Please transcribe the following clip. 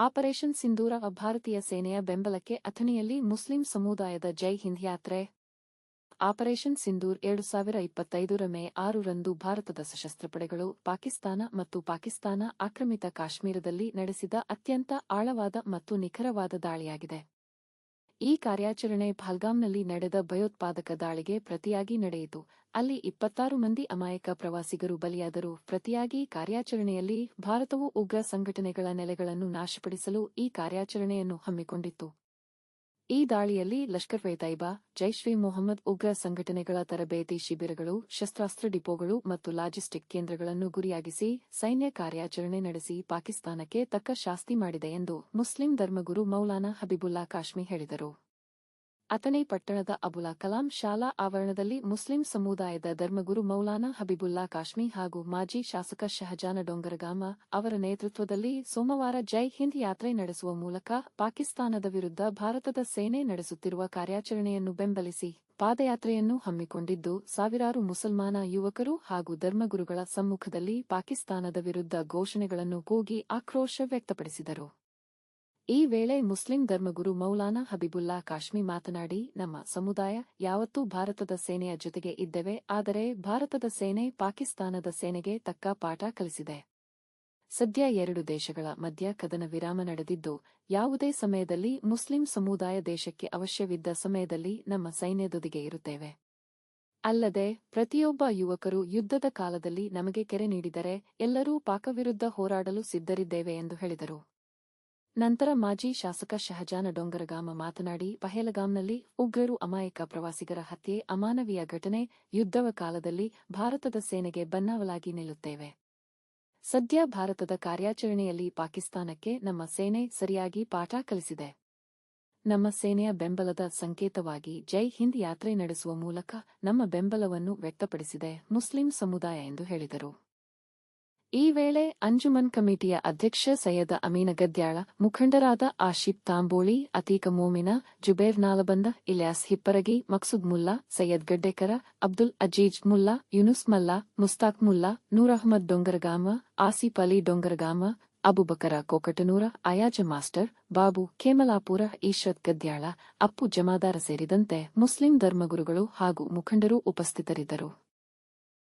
Operation ಸಿಂಧೂರ ಭಾರತೀಯ ಸೇನೆಯ ಬೆಂಬಲಕ್ಕೆ ಅಥಣಿಯಲ್ಲಿ ಮುಸ್ಲಿಂ ಸಮುದಾಯದ ಜೈ ಹಿಂದ್ ಯಾತ್ರೆ. ಆಪರೇಷನ್ ಸಿಂಧೂರ್ ಎರಡು ಸಾವಿರ ಇಪ್ಪತ್ತೈದರ ಮೇ ಆರರಂದು ಭಾರತದ ಸಶಸ್ತ್ರ ಪಡೆಗಳು ಪಾಕಿಸ್ತಾನ ಮತ್ತು ಪಾಕಿಸ್ತಾನ ಆಕ್ರಮಿತ ಕಾಶ್ಮೀರದಲ್ಲಿ ನಡೆಸಿದ ಅತ್ಯಂತ ಆಳವಾದ ಮತ್ತು ನಿಖರವಾದ ದಾಳಿಯಾಗಿದೆ. ಈ ಕಾರ್ಯಾಚರಣೆ ಫಲ್ಗಾಂನಲ್ಲಿ ನಡೆದ ಭಯೋತ್ಪಾದಕ ದಾಳಿಗೆ ಪ್ರತಿಯಾಗಿ ನಡೆಯಿತು. ಅಲ್ಲಿ ಇಪ್ಪತ್ತಾರು ಮಂದಿ ಅಮಾಯಕ ಪ್ರವಾಸಿಗರು ಬಲಿಯಾದರು ಪ್ರತಿಯಾಗಿ ಕಾರ್ಯಾಚರಣೆಯಲ್ಲಿ ಭಾರತವು ಉಗ್ರ ಸಂಘಟನೆಗಳ ನೆಲೆಗಳನ್ನು ನಾಶಪಡಿಸಲು ಈ ಕಾರ್ಯಾಚರಣೆಯನ್ನು ಹಮ್ಮಿಕೊಂಡಿತ್ತು. ಈ ದಾಳಿಯಲ್ಲಿ ಲಷ್ಕರ್ ತೈಬಾ, ಜೈಷ್ ಮೊಹಮ್ಮದ್ ಉಗ್ರ ಸಂಘಟನೆಗಳ ತರಬೇತಿ ಶಿಬಿರಗಳು, ಶಸ್ತ್ರಾಸ್ತ್ರ ಡಿಪೋಗಳು ಮತ್ತು ಲಾಜಿಸ್ಟಿಕ್ ಕೇಂದ್ರಗಳನ್ನು ಗುರಿಯಾಗಿಸಿ ಸೈನ್ಯ ಕಾರ್ಯಾಚರಣೆ ನಡೆಸಿ ಪಾಕಿಸ್ತಾನಕ್ಕೆ ತಕ್ಕ ಶಾಸ್ತಿ ಮಾಡಿದೆ ಎಂದು ಮುಸ್ಲಿಂ ಧರ್ಮಗುರು ಮೌಲಾನಾ ಹಬೀಬುಲ್ಲಾ ಕಾಶ್ಮಿ ಹೇಳಿದರು. ಅಥಣಿ ಪಟ್ಟಣದ ಅಬುಲಾ ಕಲಾಂ ಶಾಲಾ ಆವರಣದಲ್ಲಿ ಮುಸ್ಲಿಂ ಸಮುದಾಯದ ಧರ್ಮಗುರು ಮೌಲಾನಾ ಹಬೀಬುಲ್ಲಾ ಕಾಶ್ಮಿ ಹಾಗೂ ಮಾಜಿ ಶಾಸಕ ಶಹಜಾನ ಡೊಂಗರಗಾಮ ಅವರ ನೇತೃತ್ವದಲ್ಲಿ ಸೋಮವಾರ ಜೈ ಹಿಂದ್ ಯಾತ್ರೆ ನಡೆಸುವ ಮೂಲಕ ಪಾಕಿಸ್ತಾನದ ವಿರುದ್ಧ ಭಾರತದ ಸೇನೆ ನಡೆಸುತ್ತಿರುವ ಕಾರ್ಯಾಚರಣೆಯನ್ನು ಬೆಂಬಲಿಸಿ ಪಾದಯಾತ್ರೆಯನ್ನು ಹಮ್ಮಿಕೊಂಡಿದ್ದು, ಸಾವಿರಾರು ಮುಸಲ್ಮಾನ ಯುವಕರು ಹಾಗೂ ಧರ್ಮಗುರುಗಳ ಸಮ್ಮುಖದಲ್ಲಿ ಪಾಕಿಸ್ತಾನದ ವಿರುದ್ಧ ಘೋಷಣೆಗಳನ್ನು ಕೂಗಿ ಆಕ್ರೋಶ ವ್ಯಕ್ತಪಡಿಸಿದರು. ಈ ವೇಳೆ ಮುಸ್ಲಿಂ ಧರ್ಮಗುರು ಮೌಲಾನಾ ಹಬೀಬುಲ್ಲಾ ಕಾಶ್ಮಿ ಮಾತನಾಡಿ, ನಮ್ಮ ಸಮುದಾಯ ಯಾವತ್ತೂ ಭಾರತದ ಸೇನೆಯ ಜೊತೆಗೆ ಇದ್ದೇವೆ, ಆದರೆ ಭಾರತದ ಸೇನೆ ಪಾಕಿಸ್ತಾನದ ಸೇನೆಗೆ ತಕ್ಕ ಪಾಠ ಕಲಿಸಿದೆ. ಸದ್ಯ ಎರಡು ದೇಶಗಳ ಮಧ್ಯ ಕದನ ವಿರಾಮ ನಡೆದಿದ್ದು, ಯಾವುದೇ ಸಮಯದಲ್ಲಿ ಮುಸ್ಲಿಂ ಸಮುದಾಯ ದೇಶಕ್ಕೆ ಅವಶ್ಯವಿದ್ದ ಸಮಯದಲ್ಲಿ ನಮ್ಮ ಸೈನ್ಯದೊದಿಗೆ ಇರುತ್ತೇವೆ. ಅಲ್ಲದೆ, ಪ್ರತಿಯೊಬ್ಬ ಯುವಕರು ಯುದ್ಧದ ಕಾಲದಲ್ಲಿ ನಮಗೆ ಕೆರೆ ನೀಡಿದರೆ ಎಲ್ಲರೂ ಪಾಕವಿರುದ್ಧ ಹೋರಾಡಲು ಸಿದ್ಧರಿದ್ದೇವೆ ಎಂದು ಹೇಳಿದರು. ನಂತರ ಮಾಜಿ ಶಾಸಕ ಶಹಜಾನ ಡೊಂಗರಗಾಮ ಮಾತನಾಡಿ, ಪಹೇಲಗಾಂನಲ್ಲಿ ಉಗ್ರರು ಅಮಾಯಕ ಪ್ರವಾಸಿಗರ ಹತ್ಯೆ, ಅಮಾನವೀಯ ಘಟನೆ, ಯುದ್ಧವ ಕಾಲದಲ್ಲಿ ಭಾರತದ ಸೇನೆಗೆ ಬನ್ನಾವಲಾಗಿ ನಿಲ್ಲುತ್ತೇವೆ. ಸದ್ಯ ಭಾರತದ ಕಾರ್ಯಾಚರಣೆಯಲ್ಲಿ ಪಾಕಿಸ್ತಾನಕ್ಕೆ ನಮ್ಮ ಸೇನೆ ಸರಿಯಾಗಿ ಪಾಠ ಕಲಿಸಿದೆ. ನಮ್ಮ ಸೇನೆಯ ಬೆಂಬಲದ ಸಂಕೇತವಾಗಿ ಜೈ ಹಿಂದ್ ಯಾತ್ರೆ ನಡೆಸುವ ಮೂಲಕ ನಮ್ಮ ಬೆಂಬಲವನ್ನು ವ್ಯಕ್ತಪಡಿಸಿದೆ ಮುಸ್ಲಿಂ ಸಮುದಾಯ ಎಂದು ಹೇಳಿದರು. ಈ ವೇಳೆ ಅಂಜುಮನ್ ಕಮಿಟಿಯ ಅಧ್ಯಕ್ಷ ಸೈಯದ ಅಮೀನ ಗದ್ಯಾಳ ಮುಖಂಡರಾದ ಆಶಿಫ್ ತಾಂಬೋಳಿ, ಅತೀಕ ಮೋಮಿನ, ಜುಬೇರ್ ನಾಲಬಂದ, ಇಲ್ಯಾಸ್ ಹಿಪ್ಪರಗಿ, ಮಕ್ಸುದ್ ಮುಲ್ಲಾ, ಸೈಯದ್ ಗಡ್ಡೇಕರ, ಅಬ್ದುಲ್ ಅಜೀಜ್ ಮುಲ್ಲಾ, ಯುನುಸ್ ಮಲ್ಲಾ, ಮುಸ್ತಾಕ್ ಮುಲ್ಲಾ, ನೂರ್ ಅಹ್ಮದ್ ಡೊಂಗರಗಾಮ, ಆಸಿಫ್ ಅಲಿ ಡೊಂಗರಗಾಮ, ಅಬುಬಕರ ಕೋಕಟನೂರ, ಅಯಾಜ ಮಾಸ್ಟರ್, ಬಾಬು ಖೇಮಲಾಪುರ ಈಶ್ವತ್ ಗದ್ಯಾಳ, ಅಪ್ಪು ಜಮಾದಾರ ಸೇರಿದಂತೆ ಮುಸ್ಲಿಂ ಧರ್ಮಗುರುಗಳು ಹಾಗೂ ಮುಖಂಡರು ಉಪಸ್ಥಿತರಿದ್ದರು.